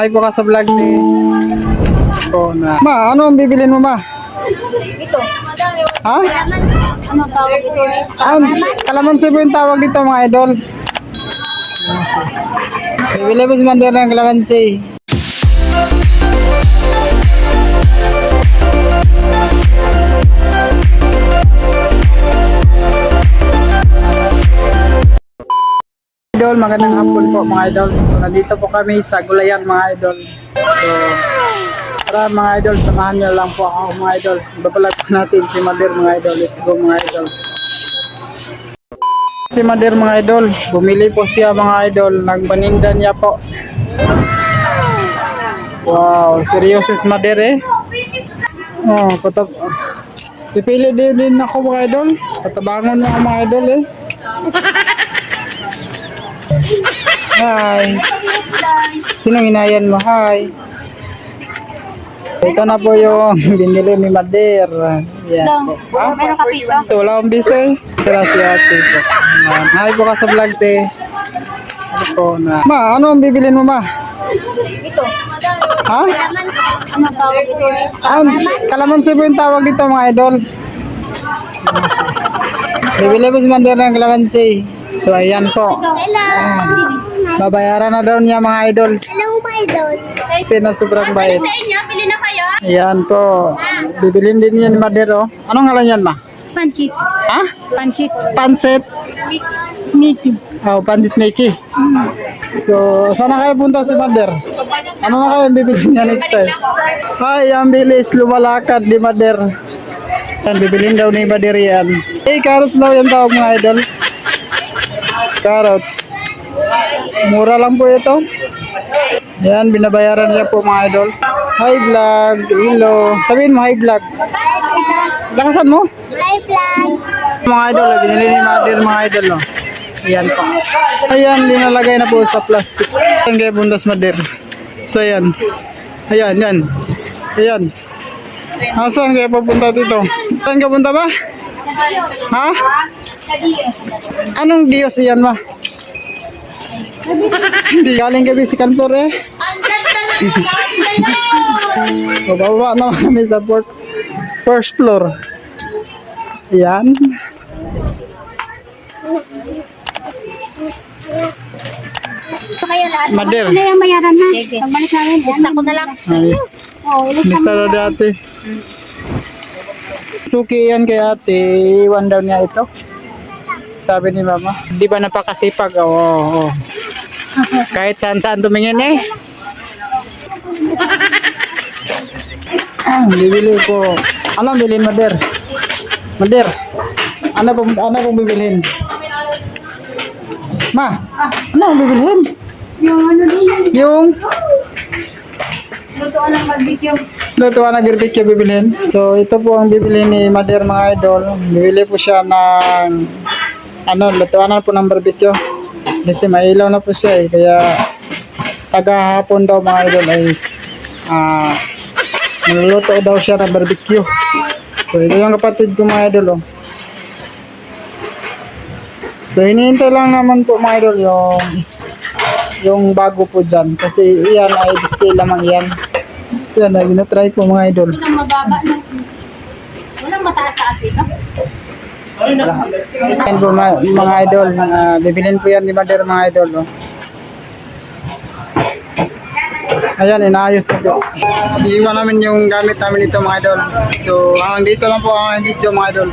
Hi po ka sa vlog ni ko na. Ma, ano ang bibilin mo ma? Ito. Ha? Ano tawag ito? Ah, kalamansi po yung tawag dito mga idol. Bibili po si Mander ng kalamansi. Idol, magandang hapon po mga idol. So, nandito po kami sa Gulayan mga idol. So, tara mga idol, samahan niyo lang po ako mga idol. Babalag po natin si Mader mga idol. Let's go mga idol. Si Mader mga idol, bumili po siya mga idol. Nagpaninda niya po. Wow, seryoso si Mader eh. Oh, patap... Pipili din, din ako mga idol. Patabangon ako mga idol eh. Hi. Sinong inayan mo? Hi. Ito na po yung binili ni Mader. Yan po. Ha? Meron ka piso? Ito, wala akong bisa eh. Tara si ate po. Yan. Hi po ka sa vlog, te. Ano po na. Ma, ano ang bibilin mo, ma? Ito. Ha? Ano tawag ito? Ah, kalamansi po yung tawag dito, mga idol. Bibili po si Mander ng kalamansi. So, ayan po. Hello. Babayaran na daw niya, mga idol. Hello, my idol. Ito na sobrang bait. Sa inyo, pili na kayo. Ayan po. Bibilin din yan ni Mader, oh. Anong ngalan yan, ma? Pansit. Ha? Pansit. Pansit. Mickey. Oh, Pansit Mickey. So, sana kayo punta si Mader? Ano na kayo bibili niya next time? Ay, ang bilis, lumalakad ni Mader. Yan, bibilin daw ni Mader yan. Eh, carrots daw yan tawag mga idol. Carrots. Mura lang po ito. Yan, binabayaran niya po mga idol. Hi vlog, hello. Sabihin mo hi vlog. Lakasan mo. Hi, vlog. Mga idol, binili ni Mader mga idol. No? Ayan pa. Ayan, linalagay na po sa plastic. Ayan kaya bundas Mader. So ayan. Ayan, yan. Ayan. Asan kaya papunta dito? Saan ka punta ba? Ha? Anong Diyos iyan ma? Hindi galing kami si Kantor eh. Bababa naman kami sa fourth, first floor. Lahat. Mader. Ano yung bayaran na? Pagbalik namin, lista ko na lang. Nice. Oh, ilista Mista daw dati. Suki yan kay ate. Iwan daw niya ito. Sabi ni mama. Di ba napakasipag? Oo. oo, oo. Kahit saan saan tumingin eh. Ah, bibili ko. Ano bilhin, Mader? Mader, ano pong, ano pong bibilhin? Ma, ano ang bibilhin? Yung ano din, Yung lutuan ng barbecue. Lutuan na barbecue bibilhin. So, ito po ang bibili ni Mader mga idol. Bibili po siya ng ano, lutuan na po ng barbecue. Kasi mailaw na po siya eh. Kaya tagahapon daw mga idol ay ah niluluto daw siya ng barbecue. So, ito yung kapatid ko mga idol oh. So, hinihintay lang naman po mga idol yung yung bago po dyan. Kasi iyan ay display lamang yan. Yan, na ginatry ko mga idol. Walang mababa na. Walang mataas taas dito. Yan po mga, mga idol. Uh, bibilin po yan ni Mader mga idol. Oh. Ayan, inaayos na po. Iiwan namin yung gamit namin dito mga idol. So, hanggang dito lang po ang video mga idol.